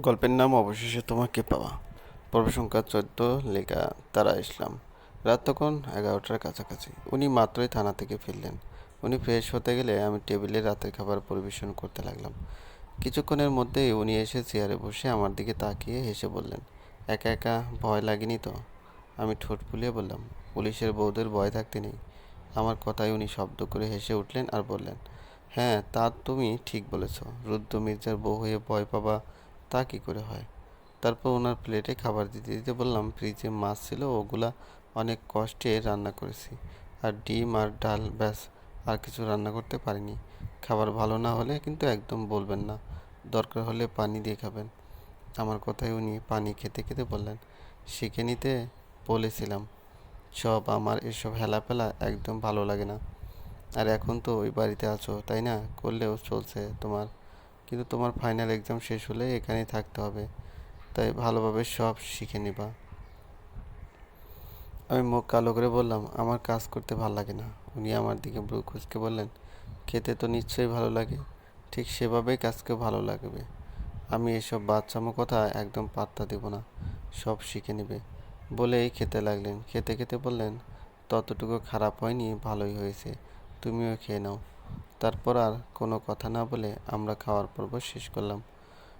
গল্পের নাম অবশেষে তোমাকে পাওয়া। পর্ব সংখ্যা চোদ্দ, লেখা তারা ইসলাম। রাত তখন এগারোটার কাছাকাছি। উনি মাত্রই থানা থেকে ফিরলেন। উনি ফ্রেশ হতে গেলে আমি টেবিলে রাতের খাবার পরিবেশন করতে লাগলাম। কিছুক্ষণের মধ্যেই উনি এসে চেয়ারে বসে আমার দিকে তাকিয়ে হেসে বললেন, একা একা ভয় লাগেনি তো? আমি ঠোঁট ফুলিয়ে বললাম, পুলিশের বউদের ভয় থাকতে নেই। আমার কথায় উনি শব্দ করে হেসে উঠলেন আর বললেন হ্যাঁ তা তুমি ঠিক বলেছ। রুদ্র মির্জার বউ হয়ে ভয় পাবা তা কী করে হয়? তারপর ওনার প্লেটে খাবার দিতে দিতে বললাম, ফ্রিজে মাছ ছিল, ওগুলা অনেক কষ্টে রান্না করেছি। আর ডিম আর ডাল, ব্যাস, আর কিছু রান্না করতে পারিনি। খাবার ভালো না হলে কিন্তু একদম বলবেন না। দরকার হলে পানি দিয়ে খাবেন। আমার কথায় উনি পানি খেতে খেতে বললেন, শিখে নিতে বলেছিলাম। সব আমার এসব হেলাফেলা একদম ভালো লাগে না। আর এখন তো ওই বাড়িতে আছো, তাই না? করলেও চলছে তোমার কিন্তু তোমার ফাইনাল এক্সাম শেষ হলে এখানেই থাকতে হবে। তাই ভালোভাবে সব শিখে নিবা। আমি মুখ কালো করে বললাম, আমার কাজ করতে ভালো লাগে না। উনি আমার দিকে ব্রু খুঁজকে বললেন, খেতে তো নিশ্চয়ই ভালো লাগে, ঠিক সেভাবেই কাজকে ভালো লাগবে। আমি এসব বাচ্চামো কথা একদম পাত্তা দেব না, সব শিখে নেবে। বলেই খেতে লাগলেন। খেতে খেতে বললেন, ততটুকু খারাপ হয়নি, ভালোই হয়েছে, তুমিও খেয়ে নাও। তারপর আর কোনো কথা না বলে আমরা খাওয়ার পর্ব শেষ করলাম।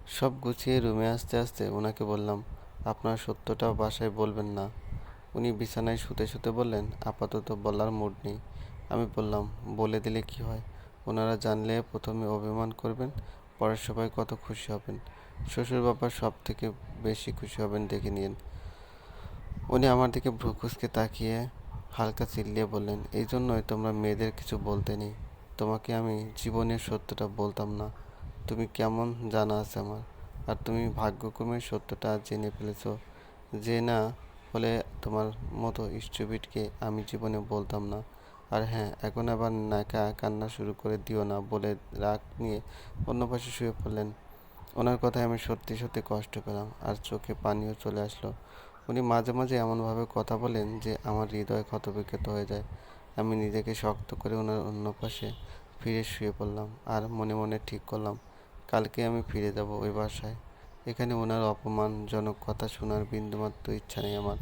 সব গুছিয়ে রুমে আসতে আসতে ওনাকে বললাম, আপনার সত্যটা বাসায় বলবেন না। উনি বিছানায় শুতে শুতে বললেন, আপাতত বলার মুড নেই। আমি বললাম, বলে দিলে কি হয়? ওনারা জানলে প্রথমে অভিমান করবেন, পরের সবাই কত খুশি হবেন। শ্বশুর বাবা সব থেকে বেশি খুশি হবেন দেখে নিন। উনি আমার দিকে ভ্রু কুচকে তাকিয়ে হালকা চিল্লিয়ে বললেন, এই জন্যই তোমরা মেয়েদের কিছু বলতে নেই। তোমাকে আমি জীবনের সত্যটা বলতাম না। তুমি কেমন জানা আছে আমার? আর তুমি ভাগ্যক্রমে সত্যটা জেনে ফেলেছো। যে না, হলে তোমার মতো স্টুপিডকে আমি জীবনে বলতাম না। আর হ্যাঁ এখন আবার নাকা কান্না শুরু করে দিও না বলে রাগ নিয়ে অন্য পাশে শুয়ে পড়লেন। ওনার কথায় আমি সত্যি সত্যি কষ্ট পেলাম আর চোখে পানিও চলে আসলো। উনি মাঝে মাঝে এমনভাবে কথা বলেন যে আমার হৃদয় ক্ষতবিক্ষত হয়ে যায়। আমি নিজেকে শক্ত করে ওনার অন্য পাশে ফিরে শুয়ে পড়লাম আর মনে মনে ঠিক করলাম, কালকে আমি ফিরে যাব ওই বাসায়। এখানে ওনার অপমানজনক কথা শোনার বিন্দুমাত্র ইচ্ছা নেই আমার।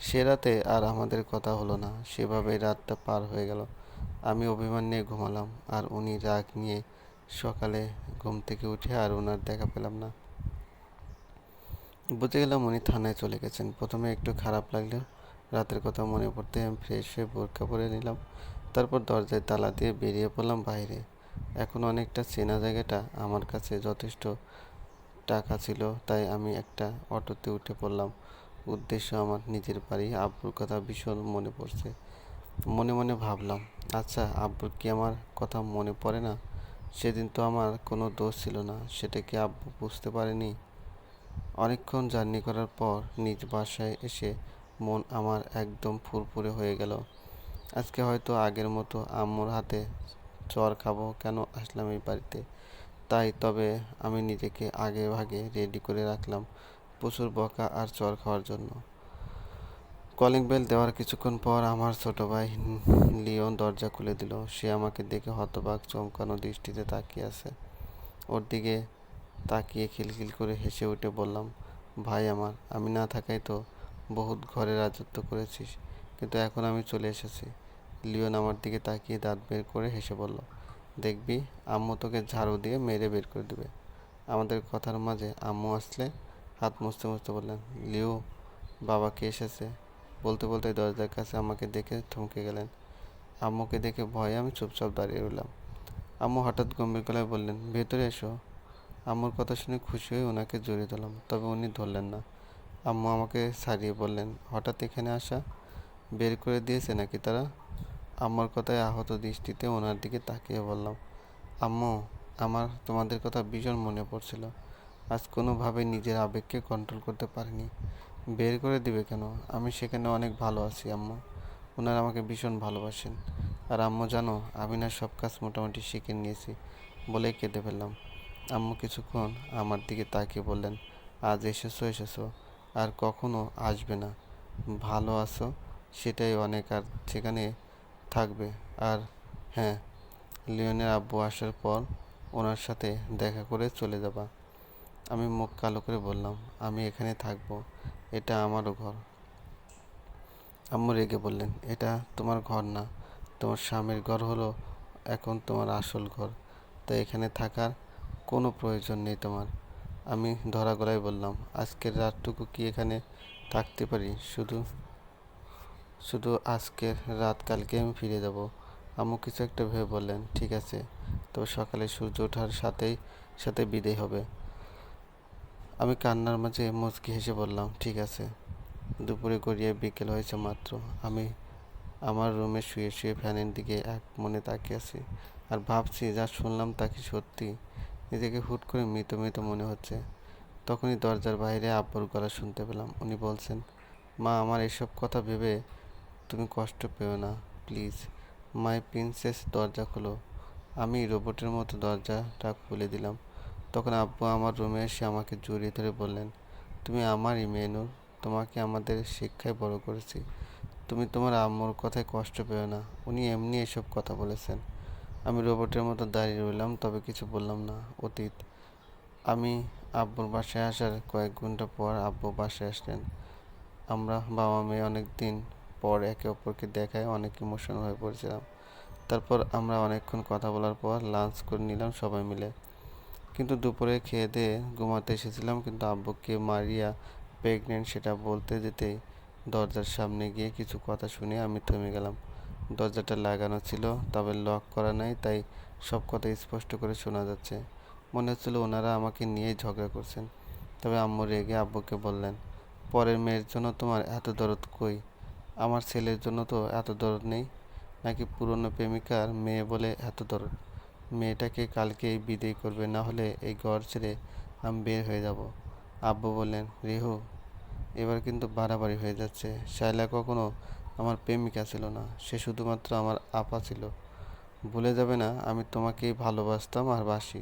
সে রাতে আর আমাদের কথা হলো না সেভাবে রাতটা পার হয়ে গেল। আমি অভিমান নিয়ে ঘুমালাম আর উনি রাগ নিয়ে সকালে ঘুম থেকে উঠে আর ওনার দেখা পেলাম না। বুঝে গেলাম উনি থানায় চলে গেছেন। প্রথমে একটু খারাপ লাগলেও রাতের কথা মনে পড়তে আমি ফ্রেশ হয়ে বোরকা পরে নিলাম। তারপর দরজায় তালা দিয়ে বেরিয়ে পড়লাম বাইরে। এখন অনেকটা চেনা জায়গাটা আমার কাছে যথেষ্ট টাকা ছিল, তাই আমি একটা অটোতে উঠে পড়লাম। উদ্দেশ্য আমার নিজের বাড়ি আব্বুর কথা ভীষণ মনে পড়ছে। মনে মনে ভাবলাম আচ্ছা আব্বুর কি আমার কথা মনে পড়ে না? সেদিন তো আমার কোনো দোষ ছিল না, সেটা কি আব্বু বুঝতে পারেনি? অনেকক্ষণ জার্নি করার পর নিজ বাসায় এসে মন আমার একদম ফুরফুরে হয়ে গেল। আজকে হয়তো আগের মতো আম্মুর হাতে চর খাব, কেন আসলাম এই বাড়িতে? তাই তবে আমি নিজেকে আগে ভাগে রেডি করে রাখলাম প্রচুর বকা আর চর খাওয়ার জন্য। কলিং বেল দেওয়ার কিছুক্ষণ পর আমার ছোট ভাই লিওন দরজা খুলে দিল। সে আমাকে দেখে হতবাক, চমকানো দৃষ্টিতে তাকিয়ে আছে। ওর দিকে তাকিয়ে খিলখিল করে হেসে উঠে বললাম, ভাই আমার, আমি না থাকাই তো বহুত ঘরে রাজত্ব করেছিস, কিন্তু এখন আমি চলে এসেছি। লিওন আমার দিকে তাকিয়ে দাঁত বের করে হেসে বলল, দেখবি, আম্মু তোকে ঝাড়ু দিয়ে মেরে বের করে দেবে। আমাদের কথার মাঝে আম্মু আসলে হাত মুছতে মুছতে বললেন, লিও, বাবা কে এসেছে? বলতে বলতে দরজার কাছে আমাকে দেখে থমকে গেলেন। আম্মুকে দেখে ভয়ে আমি চুপচাপ দাঁড়িয়ে রইলাম। আম্মু হঠাৎ গম্ভীর গলায় বললেন, ভেতরে এসো। আম্মুর কথা শুনে খুশি হয়ে ওনাকে জড়িয়ে দিলাম তবে উনি ধরলেন না। আম্মু আমাকে ছাড়িয়ে বললেন, হঠাৎ এখানে আসা বের করে দিয়েছে নাকি তারা? আম্মার কথায় আহত দৃষ্টিতে ওনার দিকে তাকিয়ে বললাম, আম্মু, আমার, তোমাদের কথা ভীষণ মনে পড়ছিল। আজ কোনোভাবে নিজের আবেগকে কন্ট্রোল করতে পারিনি। বের করে দিবে কেন? আমি সেখানে অনেক ভালো আছি, আম্মু। ওনারা আমাকে ভীষণ ভালোবাসেন। আর আম্মু, জানো, আমি না সব কাজ মোটামুটি শিখে নিয়েছি বলেই কেঁদে ফেললাম। আম্মু কিছুক্ষণ আমার দিকে তাকিয়ে বললেন, আজ এসেছ এসেছ। আর কখনো আসবে না। ভালো আছো, সেটাই অনেক, আর সেখানে থাকবে। আর হ্যাঁ লিওনের আব্বু আসার পর ওনার সাথে দেখা করে চলে যাবা। আমি মুখ কালো করে বললাম, আমি এখানে থাকব। এটা আমারও ঘর। আম্মু রেগে বললেন, এটা তোমার ঘর না। তোমার স্বামীর ঘর হলো এখন তোমার আসল ঘর। তাই এখানে থাকার কোনো প্রয়োজন নেই তোমার। আমি ধরা গলায় বললাম, আজকের রাতটুকু কি এখানে থাকতে পারি? শুধু শুধু আজকের রাত কালকে আমি ফিরে যাব। আম্মু কিছু একটা ভেবে বললেন, ঠিক আছে, তবে সকালে সূর্য ওঠার সাথেই, সাথে বিদায় হবে। আমি কান্নার মাঝে মুচকি হেসে বললাম, ঠিক আছে। দুপুরে গড়িয়ে বিকেল হয়েছে মাত্র। আমি আমার রুমে শুয়ে শুয়ে ফ্যানের দিকে এক মনে তাকিয়ে আছি আর ভাবছি, যা শুনলাম তা কি সত্যি? নিজেকে হুট করে মৃত মৃত মনে হচ্ছে। তখনই দরজার বাইরে আব্বুর গলা শুনতে পেলাম। উনি বলছেন, মা, আমার এসব কথা ভেবে তুমি কষ্ট পেও না, প্লিজ। মাই প্রিন্সেস, দরজা খোলো। আমি রোবটের মতো দরজাটা খুলে দিলাম। তখন আব্বু আমার রুমে এসে আমাকে জড়িয়ে ধরে বললেন, তুমি আমারই মেয়ে নূর, তোমাকে আমাদের শিক্ষায় বড় করেছি। তুমি তোমার আম্মুর কথায় কষ্ট পেও না। উনি এমনি এসব কথা বলেছেন। আমি রোবটের মতো দাঁড়িয়ে রইলাম, তবে কিছু বললাম না। অতীত, আমি আব্বুর বাসায় আসার কয়েক ঘণ্টা পর আব্বু বাসায় আসলেন। আমরা বাবা মেয়ে অনেক দিন পর একে অপরকে দেখায় অনেক ইমোশনাল হয়ে পড়েছিলাম। তারপর আমরা অনেকক্ষণ কথা বলার পর লাঞ্চ করে নিলাম সবাই মিলে। কিন্তু দুপুরে খেয়ে দিয়ে ঘুমাতে এসেছিলাম, কিন্তু আব্বুকে মারিয়া প্রেগনেন্ট সেটা বলতে যেতেই দরজার সামনে গিয়ে কিছু কথা শুনে আমি থেমে গেলাম। দরজাটা লাগানো ছিল, তবে লক করা নাই, তাই সব কথা স্পষ্ট করে শোনা যাচ্ছে। মনে হচ্ছিল ওনারা আমাকে নিয়েই ঝগড়া করছেন। তবে আম্মু রেগে আব্বুকে বললেন, পরের মেয়ের জন্য তোমার এত দরদ কই? আমার ছেলের জন্য তো এত দরদ নেই, নাকি পুরনো প্রেমিকার মেয়ে বলে এত দরদ? মেয়েটাকে কালকেই বিদায় করবে, না হলে এই ঘর ছেড়ে আমি বের হয়ে যাব। আব্বু বললেন, রেহু, এবার কিন্তু বাড়াবাড়ি হয়ে যাচ্ছে। শায়লা কখনো আমার প্রেমিকা ছিল না, সে শুধুমাত্র আমার আপা ছিল। ভুলে যাবে না, আমি তোমাকেই ভালোবাসতাম আর বাসি।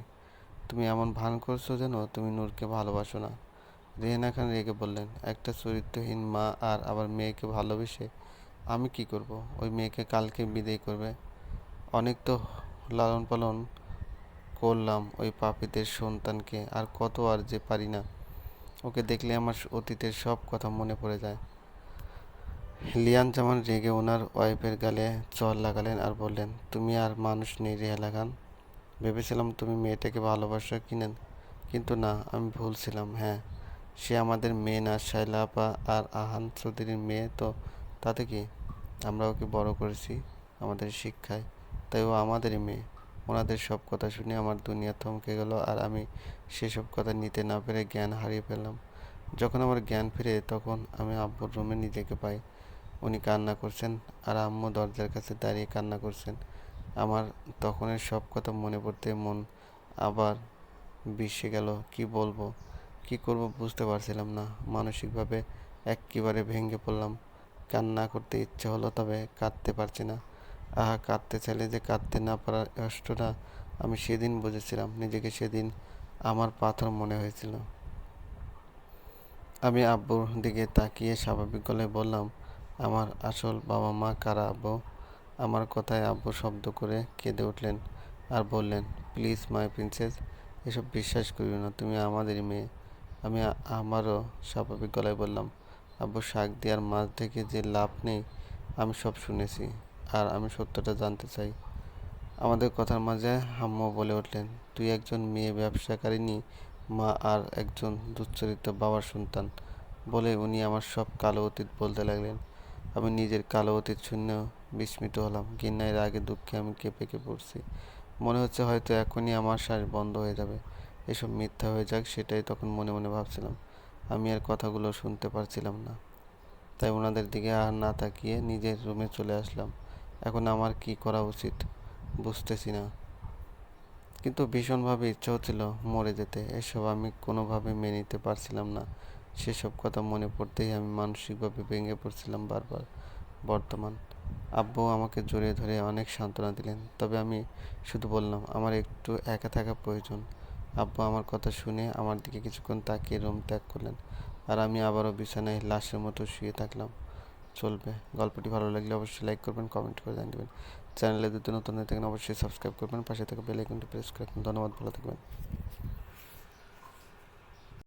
তুমি এমন ভান করছ যেন তুমি নূরকে ভালোবাসো না। রেহেনা খান রেগে বললেন, একটা চরিত্রহীন মা আর আবার মেয়েকে ভালোবেসে আমি কি করব? ওই মেয়েকে কালকে বিদায় করবে। অনেক তো লালন পালন করলাম ওই পাপীদের সন্তানকে, আর কত আর যে পারি না। ওকে দেখলে আমার অতীতের সব কথা মনে পড়ে যায়। লিয়ান জামান রেগে ওনার ওয়াইফের গালে চর লাগালেন আর বললেন, তুমি আর মানুষ নেই রেহা লাগান ভেবেছিলাম তুমি মেয়েটাকে ভালোবাসো কিনেন কিন্তু না, আমি ভুল ছিলাম হ্যাঁ। সে আমাদের মেয়ে না শাইলা আপা আর আহান চৌধুরীর মেয়ে, তো তাতে কি? আমরা ওকে বড় করেছি আমাদের শিক্ষায়? তাই ও আমাদেরই মেয়ে। ওনাদের সব কথা শুনে আমার দুনিয়া থমকে গেল আর আমি সেসব কথা নিতে না পেরে জ্ঞান হারিয়ে ফেললাম। যখন আমার জ্ঞান ফিরে, তখন আমি আব্বুর রুমে নিজেকে পাই। উনি কান্না করছেন আর আম্মু দরজার কাছে দাঁড়িয়ে কান্না করছেন। আমার তখনের সব কথা মনে পড়তে মন আবার বিষে গেল, কি বলব? কি করব বুঝতে পারছিলাম না। মানসিকভাবে একেবারে ভেঙে পড়লাম। কান্না করতে ইচ্ছে হলো তবে কাঁদতে পারছি না। আহা, কাঁদতে চাইলে যে কাঁদতে না পারার কষ্টটা আমি সেদিন বুঝেছিলাম। নিজেকে সেদিন আমার পাথর মনে হয়েছিল। আমি আব্বুর দিকে তাকিয়ে স্বাভাবিক গলায় বললাম আমার আসল বাবা মা কারা, আব্বু? আমার কথায় আব্বু শব্দ করে কেঁদে উঠলেন আর বললেন, প্লিজ, মাই প্রিন্সেস, এসব বিশ্বাস করিও না, তুমি আমাদেরই মেয়ে। আমি আমারও স্বাভাবিক গলায় বললাম, আব্বু, শাক দেওয়ার মাছ থেকে যে লাভ নেই, আমি সব শুনেছি আর আমি সত্যটা জানতে চাই। আমাদের কথার মাঝে হাম্মু বলে উঠলেন, তুই একজন মেয়ে ব্যবসাকারিনী মা আর একজন দুশ্চরিত্র বাবার সন্তান। বলে উনি আমার সব কালো অতীত বলতে লাগলেন। আমি নিজের কালো অতীত শুনেও বিস্মিত হলাম। গিন্নাইয়ের আগে দুঃখে আমি কেঁপে কেঁপে পড়ছি মনে হচ্ছে হয়তো এখনই আমার শ্বাস বন্ধ হয়ে যাবে। এসব মিথ্যা হয়ে যাক, সেটাই তখন মনে মনে ভাবছিলাম। আমি আর কথাগুলো শুনতে পারছিলাম না। তাই ওনাদের দিকে আর না তাকিয়ে নিজের রুমে চলে আসলাম। এখন আমার কি করা উচিত? বুঝতেছি না। কিন্তু ভীষণভাবে ইচ্ছা হচ্ছিল মরে যেতে। এসব আমি কোনোভাবে মেনে নিতে পারছিলাম না। সেসব কথা মনে পড়তেই আমি মানসিকভাবে ভেঙে পড়ছিলাম বারবার। বর্তমান আব্বু আমাকে জড়িয়ে ধরে অনেক সান্ত্বনা দিলেন, তবে আমি শুধু বললাম, আমার একটু একা থাকা প্রয়োজন। আব্বু আমার কথা শুনে আমার দিকে কিছুক্ষণ তাকিয়ে রুম ত্যাগ করলেন আর আমি আবারও বিছানায় লাশের মতো শুয়ে থাকলাম। চলবে, গল্পটি ভালো লাগলে অবশ্যই লাইক করবেন, কমেন্ট করে জানিয়ে চ্যানেলে যদি নতুন হয়ে থাকেন, অবশ্যই সাবস্ক্রাইব করবেন, পাশে থেকে বেল আইকনটি প্রেস করে ধন্যবাদ, ভালো থাকবেন।